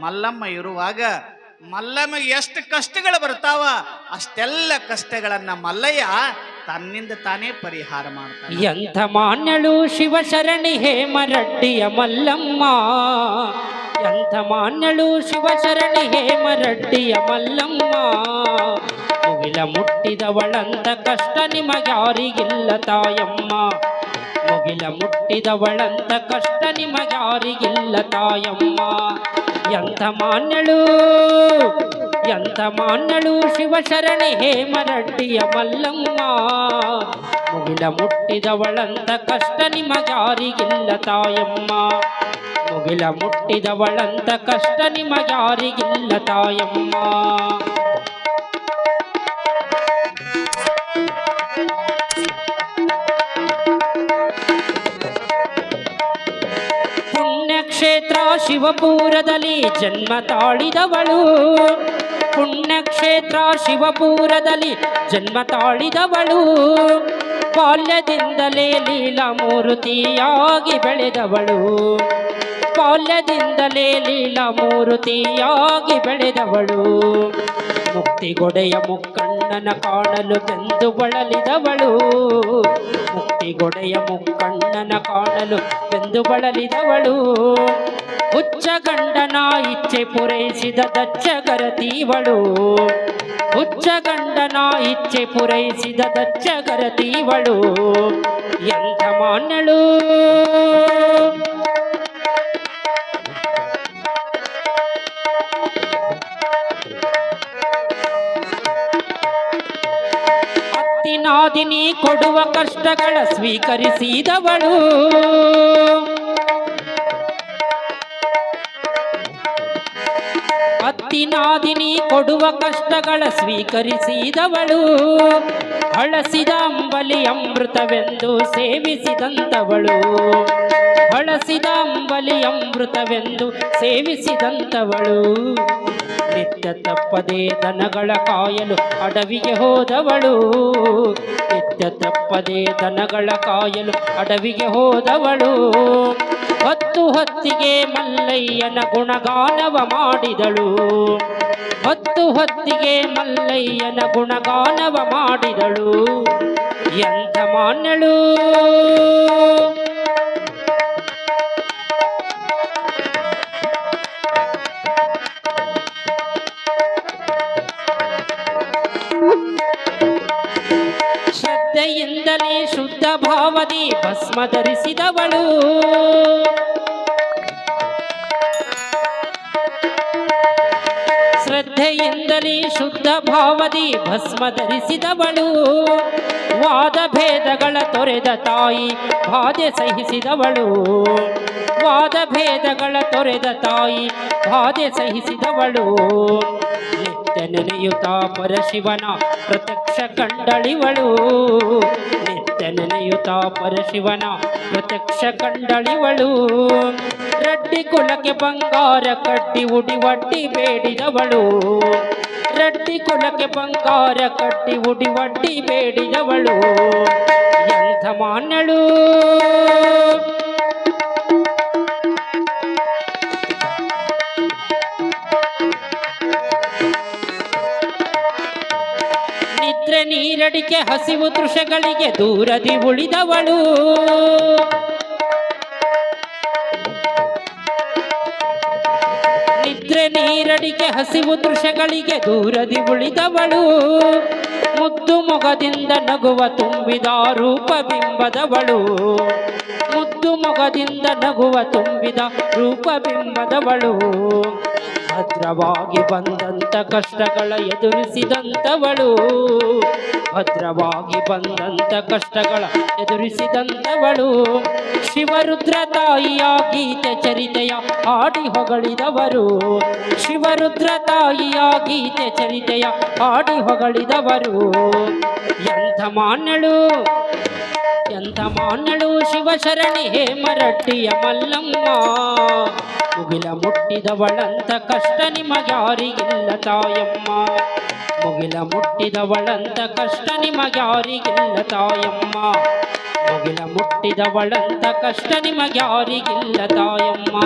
ಮಲ್ಲಮ್ಮ ಇರುವಾಗ ಮಲ್ಲಮ್ಮ ಎಷ್ಟು ಕಷ್ಟಗಳು ಬರ್ತಾವ, ಅಷ್ಟೆಲ್ಲ ಕಷ್ಟಗಳನ್ನ ಮಲ್ಲಯ್ಯ ತನ್ನಿಂದ ತಾನೇ ಪರಿಹಾರ ಮಾಡ್ತಾನೆ. ಎಂಥ ಮಾನ್ಯಳು ಶಿವಶರಣಿ ಹೇಮರಡ್ಡಿಯ ಮಲ್ಲಮ್ಮ. ಎಂಥ ಮಾನ್ಯಳು ಶಿವಶರಣಿ ಹೇಮರಡ್ಡಿಯ ಮಲ್ಲಮ್ಮ. ಮುಗಿಲ ಮುಟ್ಟಿದವಳಂತ ಕಷ್ಟ ನಿಮಗ್ಯಾರಿಗಿಲ್ಲ ತಾಯಮ್ಮ. ಮುಗಿಲ ಮುಟ್ಟಿದವಳಂತ ಕಷ್ಟ ನಿಮಗಾರಿಗಿಲ್ಲ ತಾಯಮ್ಮ. ಎಂಥ ಮಾನ್ಯಳು ಎಂಥ ಮಾನ್ಯಳು ಶಿವಶರಣಿ ಹೇಮರಡ್ಡಿಯ ಮಲ್ಲಮ್ಮ. ಮುಗಿಲ ಮುಟ್ಟಿದವಳಂತ ಕಷ್ಟ ನಿಮಗಾರಿಗಿಲ್ಲ ತಾಯಮ್ಮ. ಮುಗಿಲ ಮುಟ್ಟಿದವಳಂತ ಕಷ್ಟ ನಿಮಗಾರಿಗಿಲ್ಲ ತಾಯಮ್ಮ. ಪುಣ್ಯಕ್ಷೇತ್ರ ಶಿವಪುರದಲ್ಲಿ ಜನ್ಮ ತಾಳಿದವಳು. ಪುಣ್ಯಕ್ಷೇತ್ರ ಶಿವಪುರದಲ್ಲಿ ಜನ್ಮ ತಾಳಿದವಳು. ಬಾಲ್ಯದಿಂದಲೇ ಲೀಲಾಮೂರ್ತಿಯಾಗಿ ಬೆಳೆದವಳು. ಬಾಲ್ಯದಿಂದಲೇ ಲೀಲಾಮೂರ್ತಿಯಾಗಿ ಬೆಳೆದವಳು. ಮುಕ್ತಿಗೊಡೆಯ ಮುಕ್ಕಣ್ಣನ ಕಾಣಲು ಬೆಂದು ಬಳಲಿದವಳು. ಮುಕ್ತಿಗೊಡೆಯ ಮುಕ್ಕಣ್ಣನ ಕಾಣಲು ಬೆಂದು ಬಳಲಿದವಳು. ಹುಚ್ಚ ಗಂಡನ ಇಚ್ಛೆ ಪೂರೈಸಿದ ದಚ್ಚಗರತೀವಳು ಹುಚ್ಚ ಗಂಡನ ಇಚ್ಛೆ ಪೂರೈಸಿದ ದಚ್ಚಗರತೀವಳು ಎಂಥ ಮಾನ್ಯಳು? ಅತ್ತಿನಾದಿನಿ ಕೊಡುವ ಕಷ್ಟಗಳ ಸ್ವೀಕರಿಸಿದವಳು. ಅತ್ತಿನಾದಿನಿ ಕೊಡುವ ಕಷ್ಟಗಳ ಸ್ವೀಕರಿಸಿದವಳು. ಹಳಸಿದ ಅಂಬಲಿ ಅಮೃತವೆಂದು ಸೇವಿಸಿದಂತವಳು. ಹಳಸಿದ ಅಂಬಲಿ ಅಮೃತವೆಂದು ಸೇವಿಸಿದಂತವಳು. ನಿತ್ಯ ತಪ್ಪದೇ ದನಗಳ ಕಾಯಲು ಅಡವಿಗೆ ಹೋದವಳು. ನಿತ್ಯ ತಪ್ಪದೇ ದನಗಳ ಕಾಯಲು ಅಡವಿಗೆ ಹೋದವಳು. ಹತ್ತು ಹೊತ್ತಿಗೆ ಮಲ್ಲಯ್ಯನ ಗುಣಗಾನವ ಮಾಡಿದಳು. ಹತ್ತು ಹೊತ್ತಿಗೆ ಮಲ್ಲಯ್ಯನ ಗುಣಗಾನವ ಮಾಡಿದಳು. ಎಂಥ ಮಾನ್ಯಳು. ಶ್ರದ್ಧೆಯಿಂದಲೇ ಶುದ್ಧ ಭಾವದಿ ಭಸ್ಮ ಧರಿಸಿದವಳು. ಶ್ರದ್ಧೆಯಿಂದಲೇ ಶುದ್ಧ ಭಾವದಿ ಭಸ್ಮ ಧರಿಸಿದವಳು. ವಾದ ಭೇದಗಳ ತೊರೆದ ತಾಯಿ ಬಾಧೆ ಸಹಿಸಿದವಳು. ವಾದ ಭೇದಗಳ ತೊರೆದ ತಾಯಿ ಬಾಧೆ ಸಹಿಸಿದವಳು. ನೆನೆಯುತ್ತ ಪರಶಿವನ ಪ್ರತ್ಯಕ್ಷ ಕಂಡಳಿವಳು. ನಿತ್ಯ ನೆನೆಯುತ್ತ ಪರಶಿವನ ಪ್ರತ್ಯಕ್ಷ ಕಂಡಳಿವಳು. ರಡ್ಡಿ ಕುಲಕ್ಕೆ ಬಂಗಾರ ಕಟ್ಟಿ ಉಡಿ ಒಡ್ಡಿ ಬೇಡಿದವಳು. ರಡ್ಡಿ ಕುಲಕ್ಕೆ ಬಂಗಾರ ಕಟ್ಟಿ ಉಡಿ ಒಡ್ಡಿ ಬೇಡಿದವಳು. ಎಂಥ ಮಾನ್ಯಳು. ನಿದ್ರೆ ಹಸಿವು ತೃಷಗಳಿಗೆ ದೂರದಿ ಉಳಿದವಳು. ನಿದ್ರೆ ನೀರಡಿಕೆ ಹಸಿವು ದೃಶ್ಯಗಳಿಗೆ ದೂರದಿ ಉಳಿದವಳು. ಮುದ್ದು ಮೊಗದಿಂದ ನಗುವ ತುಂಬಿದ ರೂಪಬಿಂಬದವಳು. ಮುದ್ದು ಮೊಗದಿಂದ ನಗುವ ತುಂಬಿದ ರೂಪಬಿಂಬದವಳು. ಭದ್ರವಾಗಿ ಬಂದಂತ ಕಷ್ಟಗಳ ಎದುರಿಸಿದಂತವಳು. ಭದ್ರವಾಗಿ ಬಂದಂತ ಕಷ್ಟಗಳ ಎದುರಿಸಿದಂತವಳು. ಶಿವರುದ್ರ ತಾಯಿಯ ಗೀತೆ ಚರಿತೆಯ ಹಾಡಿ ಹೊಗಳಿದವರು. ಶಿವರುದ್ರ ತಾಯಿಯ ಗೀತೆ ಚರಿತೆಯ ಹಾಡಿ ಹೊಗಳಿದವರು. ಎಂಥ ಮಾನ್ಯಳು ಎಂಥ ಮಾನ್ಯಳು ಶಿವಶರಣಿ ಹೇಮರಟ್ಟಿಯ ಮಲ್ಲಮ್ಮ. ಮುಗಿಲ ಮುಟ್ಟಿದವಳಂತ ಕಷ್ಟ ನಿಮಗ್ಯಾರಿಗಿಲ್ಲ ತಾಯಮ್ಮ. ಮುಗಿಲ ಮುಟ್ಟಿದವಳಂತ ಕಷ್ಟ ನಿಮಗ್ಯಾರಿಗಿಲ್ಲ ತಾಯಮ್ಮ. ಮುಗಿಲ ಮುಟ್ಟಿದವಳಂತ ಕಷ್ಟ ನಿಮಗ್ಯಾರಿಗಿಲ್ಲ ತಾಯಮ್ಮ.